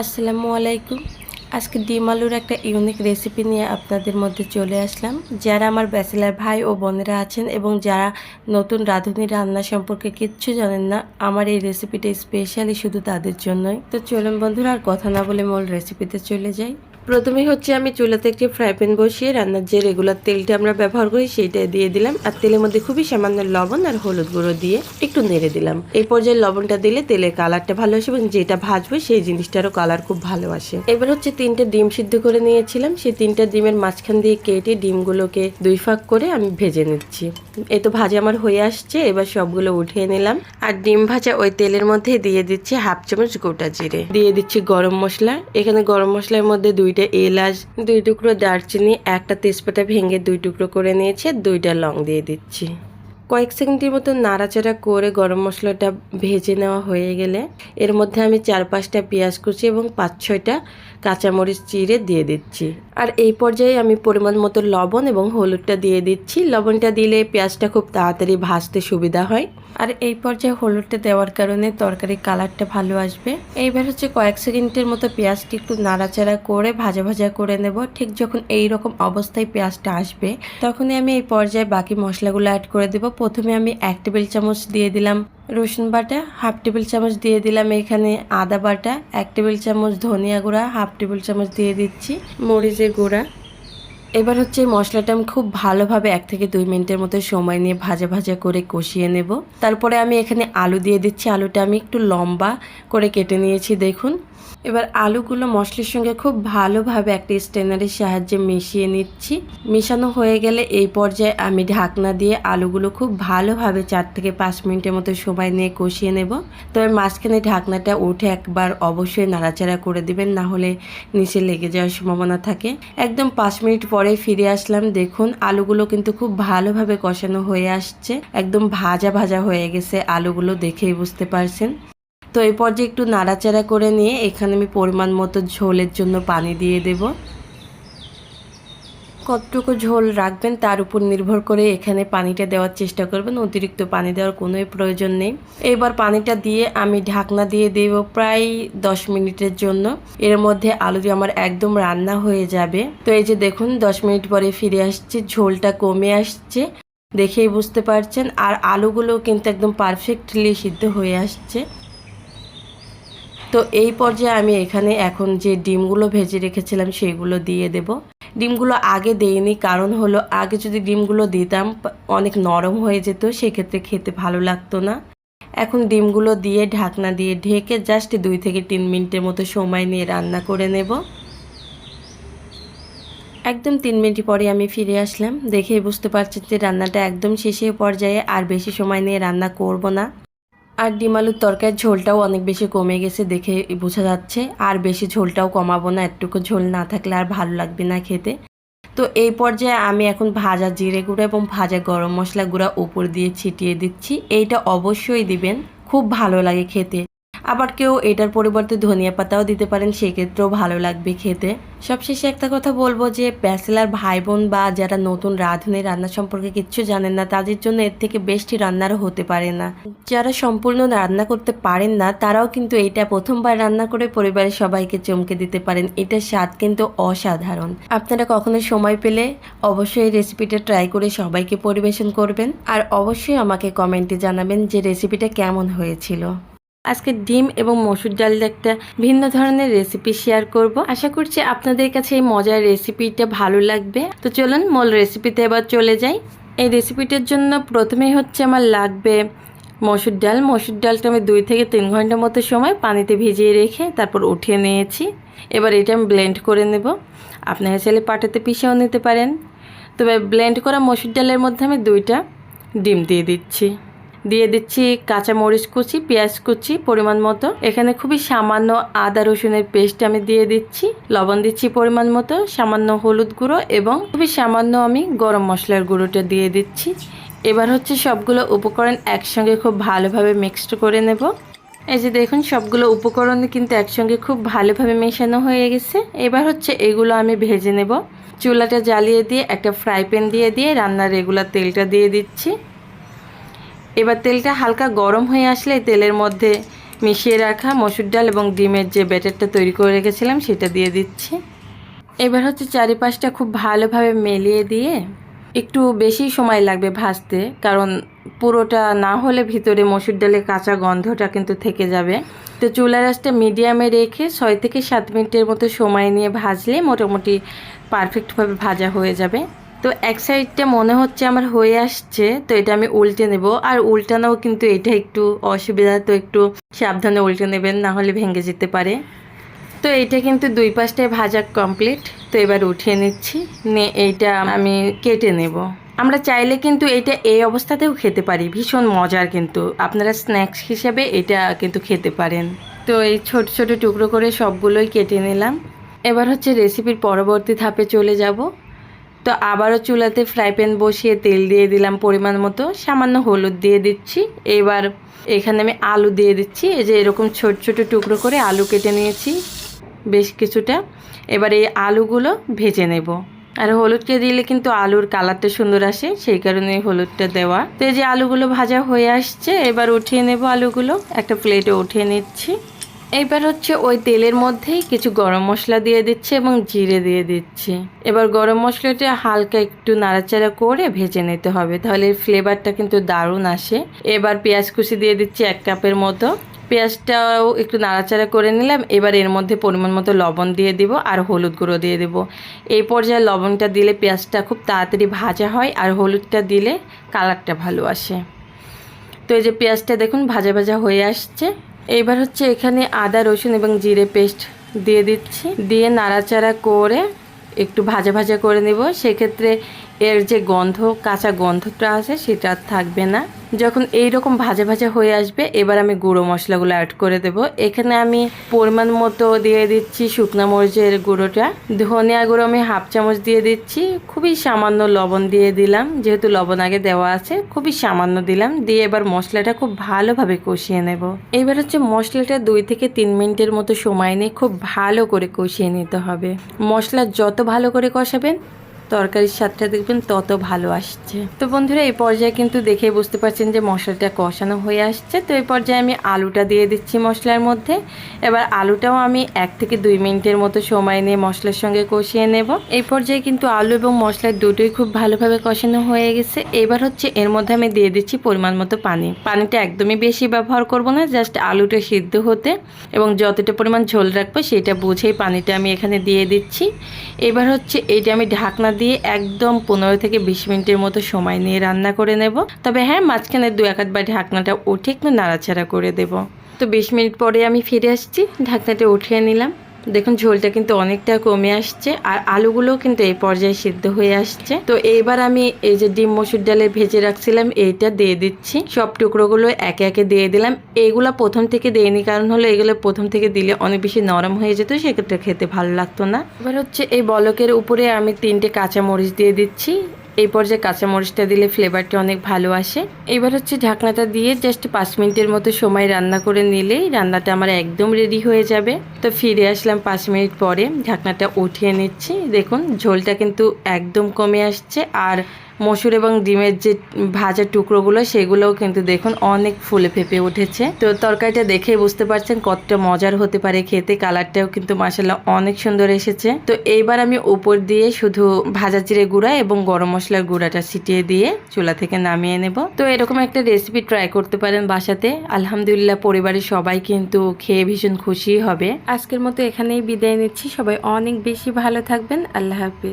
আসসালামু আলাইকুম। আজকে ডিম আলুর একটা ইউনিক রেসিপি নিয়ে আপনাদের মধ্যে চলে আসলাম। যারা আমার ব্যাচেলার ভাই ও বোনেরা আছেন এবং যারা নতুন রাঁধুনি রান্না সম্পর্কে কিচ্ছু জানেন না, আমার এই রেসিপিটা স্পেশালি শুধু তাদের জন্যই। তো চলুন বন্ধুরা, আর কথা না বলে মূল রেসিপিতে চলে যাই। প্রথমেই হচ্ছে আমি চুলাতে একটি ফ্রাই প্যান বসিয়ে রান্নার যে রেগুলার তেলটা আমরা ব্যবহার করি সেইটা দিয়ে দিলাম। আর তেলের মধ্যে খুবই সামান্য লবণ আর হলুদ গুঁড়ো দিয়ে একটু নেড়ে দিলাম। এই পর্যায়ে লবণটা দিলে তেলের কালারটা ভালো আসে এবং যেটা ভাজবো সেই জিনিসটারও কালার খুব ভালো আসে। এবার হচ্ছে তিনটে ডিম সিদ্ধ করে নিয়েছিলাম। সেই তিনটা ডিমের মাঝখান দিয়ে কেটে ডিমগুলোকে দুই ফাঁক করে আমি ভেজে নিচ্ছি। এই তো ভাজা আমার হয়ে আসছে, এবার সবগুলো উঠিয়ে নিলাম। আর ডিম ভাজা ওই তেলের মধ্যে দিয়ে দিচ্ছি হাফ চামচ গোটা জিরে। দিয়ে দিচ্ছি গরম মশলা। এখানে গরম মশলার মধ্যে দুইটা এলাচ, দুই টুকরো দারচিনি, একটা তেজপাতা ভেঙে দুই টুকরো করে নিয়েছি, আর দুইটা লং দিয়ে দিচ্ছি। কয়েক সেকেন্ডের মতো নাড়াচাড়া করে গরম মশলাটা ভেজে নেওয়া হয়ে গেলে এর মধ্যে আমি চার পাঁচটা পেঁয়াজ কুচি এবং পাঁচ ছয়টা কাঁচামরিচ চিড়ে দিয়ে দিচ্ছি। আর এই পর্যায়ে আমি পরিমাণ মতো লবণ এবং হলুদটা দিয়ে দিচ্ছি। লবণটা দিলে পেঁয়াজটা খুব তাড়াতাড়ি ভাজতে সুবিধা হয়। আর এই পর্যায়ে হলুদটা দেওয়ার কারণে তরকারির কালারটা ভালো আসবে। এইবার হচ্ছে কয়েক সেকেন্ডের মতো পেঁয়াজটি একটু নাড়াচাড়া করে ভাজা ভাজা করে নেব। ঠিক যখন এই রকম অবস্থায় পেঁয়াজটা আসবে, তখনই আমি এই পর্যায়ে বাকি মশলাগুলো অ্যাড করে দেব। প্রথমে আমি এক টেবিল চামচ দিয়ে দিলাম রসুন বাটা, হাফ টেবিল চামচ দিয়ে দিলাম এখানে আদা বাটা, এক টেবিল চামচ ধনিয়া গুঁড়া, হাফ টেবিল চামচ দিয়ে দিচ্ছি মরিচের গুঁড়া। এবার হচ্ছে মশলাটা আমি খুব ভালোভাবে এক থেকে দুই মিনিটের মতো সময় নিয়ে ভাজা ভাজা করে কষিয়ে নেব। তারপরে আমি এখানে আলু দিয়ে দিচ্ছি। আলুটা আমি একটু লম্বা করে কেটে নিয়েছি, দেখুন। এবার আলুগুলো মশলার সঙ্গে খুব ভালোভাবে একটা স্টেনারের সাহায্যে মিশিয়ে নিচ্ছি। মেশানো হয়ে গেলে এই পর্যায়ে আমি ঢাকনা দিয়ে আলুগুলো খুব ভালোভাবে চার থেকে পাঁচ মিনিটের মতো সময় নিয়ে কষিয়ে নেব। তবে মাঝখানে ঢাকনাটা উঠে একবার অবশ্যই নাড়াচাড়া করে দিবেন, না হলে নিচে লেগে যাওয়ার সম্ভাবনা থাকে। একদম পাঁচ মিনিট পরে ফিরে আসলাম। দেখুন, আলুগুলো কিন্তু খুব ভালোভাবে কষানো হয়ে আসছে। একদম ভাজা ভাজা হয়ে গেছে আলুগুলো, দেখেই বুঝতে পারছেন। তো এই পর্যায়ে একটু নাড়াচাড়া করে নিয়ে এখানে আমি পরিমাণ মতো ঝোলের জন্য পানি দিয়ে দেব। কতটুকু ঝোল রাখবেন তার উপর নির্ভর করে এখানে পানিটা দেওয়ার চেষ্টা করবেন। অতিরিক্ত পানি দেওয়ার কোনোই প্রয়োজন নেই। এবার পানিটা দিয়ে আমি ঢাকনা দিয়ে দেব প্রায় দশ মিনিটের জন্য। এর মধ্যে আলু দিয়ে আমার একদম রান্না হয়ে যাবে। তো এই যে দেখুন, দশ মিনিট পরে ফিরে আসছে, ঝোলটা কমে আসছে, দেখেই বুঝতে পারছেন। আর আলুগুলো কিন্তু একদম পারফেক্টলি সিদ্ধ হয়ে আসছে। তো এই পর্যায়ে আমি এখানে এখন যে ডিমগুলো ভেজে রেখেছিলাম সেইগুলো দিয়ে দেব। ডিমগুলো আগে দেইনি, কারণ হলো আগে যদি ডিমগুলো দিতাম, অনেক নরম হয়ে যেত, সেক্ষেত্রে খেতে ভালো লাগতো না। এখন ডিমগুলো দিয়ে ঢাকনা দিয়ে ঢেকে জাস্ট দুই থেকে তিন মিনিটের মতো সময় নিয়ে রান্না করে নেব। একদম তিন মিনিট পরে আমি ফিরে আসলাম। দেখে বুঝতে পারছেন যে রান্নাটা একদম শেষের পর্যায়ে, আর বেশি সময় নিয়ে রান্না করব না। আর ডিম আলুর তরকারির ঝোলটাও অনেক বেশি কমে গেছে দেখে বোঝা যাচ্ছে। আর বেশি ঝোলটাও কমাবো না, একটুকু ঝোল না থাকলে আর ভালো লাগবে না খেতে। তো এই পর্যায়ে আমি এখন ভাজা জিরে গুঁড়া এবং ভাজা গরম মশলা গুঁড়া উপর দিয়ে ছিটিয়ে দিচ্ছি। এইটা অবশ্যই দিবেন, খুব ভালো লাগে খেতে। আবার কেউ এটার পরিবর্তে ধনিয়া পাতাও দিতে পারেন, সেক্ষেত্রেও ভালো লাগবে খেতে। সবশেষে একটা কথা বলব যে, ব্যাচেলার ভাই বোন বা যারা নতুন রাঁধুনি রান্না সম্পর্কে কিচ্ছু জানেন না, তাদের জন্য এর থেকে বেশটি রান্নারও হতে পারে না। যারা সম্পূর্ণ রান্না করতে পারেন না, তারাও কিন্তু এটা প্রথমবার রান্না করে পরিবারের সবাইকে চমকে দিতে পারেন। এটার স্বাদ কিন্তু অসাধারণ। আপনারা কখনো সময় পেলে অবশ্যই রেসিপিটা ট্রাই করে সবাইকে পরিবেশন করবেন। আর অবশ্যই আমাকে কমেন্টে জানাবেন যে রেসিপিটা কেমন হয়েছিল। আজকে ডিম এবং মসুর ডালের একটা ভিন্ন ধরনের রেসিপি শেয়ার করব। আশা করছি আপনাদের কাছে এই মজার রেসিপিটা ভালো লাগবে। তো চলুন মূল রেসিপিতে এবার চলে যাই। এই রেসিপিটার জন্য প্রথমেই হচ্ছে আমার লাগবে মসুর ডাল। মসুর ডালটা আমি দুই থেকে তিন ঘণ্টার মতো সময় পানিতে ভিজিয়ে রেখে তারপর উঠিয়ে নিয়েছি। এবার এটা আমি ব্লেন্ড করে নেব। আপনারা চাইলে পাটাতে পিষেও নিতে পারেন। তবে ব্লেন্ড করা মসুর ডালের মধ্যে আমি দুইটা ডিম দিয়ে দিচ্ছি। দিয়ে দিচ্ছি কাঁচা মরিচ কুচি, পেঁয়াজ কুচি পরিমাণ মতো। এখানে খুবই সামান্য আদা রসুনের পেস্ট আমি দিয়ে দিচ্ছি। লবণ দিচ্ছি পরিমাণ মতো, সামান্য হলুদ গুঁড়ো এবং খুবই সামান্য আমি গরম মশলার গুঁড়োটা দিয়ে দিচ্ছি। এবার হচ্ছে সবগুলো উপকরণ একসঙ্গে খুব ভালোভাবে মিক্সড করে নেব। এই যে দেখুন, সবগুলো উপকরণ কিন্তু একসঙ্গে খুব ভালোভাবে মেশানো হয়ে গেছে। এবার হচ্ছে এগুলো আমি ভেজে নেব। চুলাটা জ্বালিয়ে দিয়ে একটা ফ্রাই প্যান দিয়ে দিয়ে রান্নার রেগুলার তেলটা দিয়ে দিচ্ছি। এবার তেলটা হালকা গরম হয়ে আসলে তেলের মধ্যে মিশিয়ে রাখা মসুর ডাল এবং ডিমের যে ব্যাটারটা তৈরি করে রেখেছিলাম, সেটা দিয়ে দিচ্ছি। এবার হচ্ছে চারিপাশটা খুব ভালোভাবে মেলিয়ে দিয়ে একটু বেশি সময় লাগবে ভাজতে, কারণ পুরোটা না হলে ভিতরে মসুর ডালের কাঁচা গন্ধটা কিন্তু থেকে যাবে। তো চুলা রাসটা মিডিয়ামে রেখে ছয় থেকে সাত মিনিটের মতো সময় নিয়ে ভাজলে মোটামুটি পারফেক্টভাবে ভাজা হয়ে যাবে। তো এক সাইডটা মনে হচ্ছে আমার হয়ে আসছে, তো এটা আমি উল্টে নেব। আর উল্টানোও কিন্তু এটা একটু অসুবিধা, তো একটু সাবধানে উল্টে নেবেন, না হলে ভেঙে যেতে পারে। তো এইটা কিন্তু দুই পাশটায় ভাজা কমপ্লিট তো এবার উঠিয়ে নিচ্ছি নে এইটা আমি কেটে নেব। আমরা চাইলে কিন্তু এটা এই অবস্থাতেও খেতে পারি, ভীষণ মজার কিন্তু। আপনারা স্ন্যাক্স হিসেবে এটা কিন্তু খেতে পারেন। তো এই ছোট ছোট টুকরো করে সবগুলোই কেটে নিলাম। এবার হচ্ছে রেসিপির পরবর্তী ধাপে চলে যাব। তো আবারও চুলাতে ফ্রাই প্যান বসিয়ে তেল দিয়ে দিলাম পরিমাণ মতো, সামান্য হলুদ দিয়ে দিচ্ছি। এবার এখানে আমি আলু দিয়ে দিচ্ছি, এই যে এরকম ছোট ছোট টুকরো করে আলু কেটে নিয়েছি বেশ কিছুটা। এবার এই আলুগুলো ভেজে নেব। আর হলুদকে দিলে কিন্তু আলুর কালারটা সুন্দর আসে, সেই কারণে হলুদটা দেওয়া। তো এই যে আলুগুলো ভাজা হয়ে আসছে, এবার উঠিয়ে নেব আলুগুলো। একটা প্লেটে উঠিয়ে নিচ্ছি। এইবার হচ্ছে ওই তেলের মধ্যেই কিছু গরম মশলা দিয়ে দিচ্ছি এবং জিরে দিয়ে দিচ্ছি। এবার গরম মশলাটা হালকা একটু নাড়াচাড়া করে ভেজে নিতে হবে, তাহলে ফ্লেভারটা কিন্তু দারুণ আসে। এবার পেঁয়াজ কুচি দিয়ে দিচ্ছি এক কাপের মতো। পেঁয়াজটাও একটু নাড়াচাড়া করে নিলাম, এবার এর মধ্যে পরিমাণ মতো লবণ দিয়ে দিব আর হলুদ গুঁড়ো দিয়ে দেব। এই পর্যায়ে লবণটা দিলে পেঁয়াজটা খুব তাড়াতাড়ি ভাজা হয় আর হলুদটা দিলে কালারটা ভালো আসে। তো এই যে পেঁয়াজটা দেখুন ভাজা ভাজা হয়ে আসছে। এইবার হচ্ছে এখানে আদা, রসুন এবং জিরে পেস্ট দিয়ে দিচ্ছি। দিয়ে নাড়াচাড়া করে একটু ভাজা ভাজা করে নেব। সেক্ষেত্রে এর যে গন্ধ, কাঁচা গন্ধটা আছে সেটা থাকবে না। যখন এই রকম ভাজা ভাজা হয়ে আসবে, এবার আমি গুঁড়ো মশলাগুলো অ্যাড করে দেব। এখানে আমি পরিমাণ মতো দিয়ে দিচ্ছি শুকনো মরিচের গুঁড়োটা। ধনিয়া গুঁড়ো আমি হাফ চামচ দিয়ে দিচ্ছি। খুবই সামান্য লবণ দিয়ে দিলাম। যেহেতু লবণ আগে দেওয়া আছে, খুবই সামান্য দিলাম। দিয়ে এবার মশলাটা খুব ভালোভাবে কষিয়ে নেব। এবার হচ্ছে মশলাটা দুই থেকে তিন মিনিটের মতো সময় নিয়ে খুব ভালো করে কষিয়ে নিতে হবে। মশলা যত ভালো করে কষাবেন তরকারির স্বাদটা দেখবেন তত ভালো আসছে। তো বন্ধুরা, এই পর্যায়ে কিন্তু দেখে বুঝতে পারছেন যে মশলাটা কষানো হয়ে আসছে। তো এই পর্যায়ে আমি আলুটা দিয়ে দিচ্ছি মশলার মধ্যে। এবার আলুটাও আমি এক থেকে দুই মিনিটের মতো সময় নিয়ে মশলার সঙ্গে কষিয়ে নেব। এই পর্যায়ে কিন্তু আলু এবং মশলার দুটোই খুব ভালোভাবে কষানো হয়ে গেছে। এবার হচ্ছে এর মধ্যে আমি দিয়ে দিচ্ছি পরিমাণ মতো পানি। পানিটা একদমই বেশি ব্যবহার করব না, জাস্ট আলুটা সিদ্ধ হতে। এবং যতটা পরিমাণ ঝোল রাখব সেটা বুঝেই পানিটা আমি এখানে দিয়ে দিচ্ছি। এবার হচ্ছে এইটা আমি ঢাকনা দিয়ে একদম পনেরো থেকে বিশ মিনিটের মতো সময় নিয়ে রান্না করে নেব, তবে হ্যাঁ মাঝখানে দু এক বাড়ি ঢাকনাটা উঠে একটু নাড়াচাড়া করে দেব। তো বিশ মিনিট পরে আমি ফিরে আসছি, ঢাকনাটা উঠিয়ে নিলাম। দেখুন, ঝোলটা কিন্তু অনেকটা কমে আসছে আর আলুগুলোও কিন্তু এই পর্যায়ে সিদ্ধ হয়ে আসছে। তো এইবার আমি এই যে ডিম, মসুর ডালে ভেজে রাখছিলাম, এইটা দিয়ে দিচ্ছি। সব টুকরোগুলো একে একে দিয়ে দিলাম। এইগুলা প্রথম থেকে দেয়নি কারণ হলো এগুলো প্রথম থেকে দিলে অনেক বেশি নরম হয়ে যেত, সেক্ষেত্রে খেতে ভালো লাগতো না। এবার হচ্ছে এই বলকের উপরে আমি তিনটে কাঁচা মরিচ দিয়ে দিচ্ছি। এই পর্যায়ে কাঁচামরিচটা দিলে ফ্লেভারটা অনেক ভালো আসে। এবার হচ্ছে ঢাকনাটা দিয়ে জাস্ট পাঁচ মিনিটের মতো সময় রান্না করে নিলেই রান্নাটা আমার একদম রেডি হয়ে যাবে। তো ফিরে আসলাম পাঁচ মিনিট পরে, ঢাকনাটা উঠিয়ে নিচ্ছি। দেখুন, ঝোলটা কিন্তু একদম কমে আসছে আর মসুর এবং ডিমের যে ভাজা টুকরোগুলো, সেগুলোও কিন্তু দেখুন অনেক ফুলে ফেপে উঠেছে। তো তরকারিটা দেখেই বুঝতে পারছেন কতটা মজার হতে পারে খেতে। কালারটাও কিন্তু মাসাল্লাহ অনেক সুন্দর এসেছে। তো এইবার আমি উপর দিয়ে শুধু ভাজা জিরে গুঁড়া এবং গরম মশলার গুঁড়াটা ছিটিয়ে দিয়ে চুলা থেকে নামিয়ে নেব। তো এরকম একটা রেসিপি ট্রাই করতে পারেন বাসাতে। আলহামদুলিল্লাহ পরিবারের সবাই কিন্তু খেয়ে ভীষণ খুশি হবে। আজকের মতো এখানেই বিদায় নিচ্ছি। সবাই অনেক বেশি ভালো থাকবেন। আল্লাহ হাফিজ।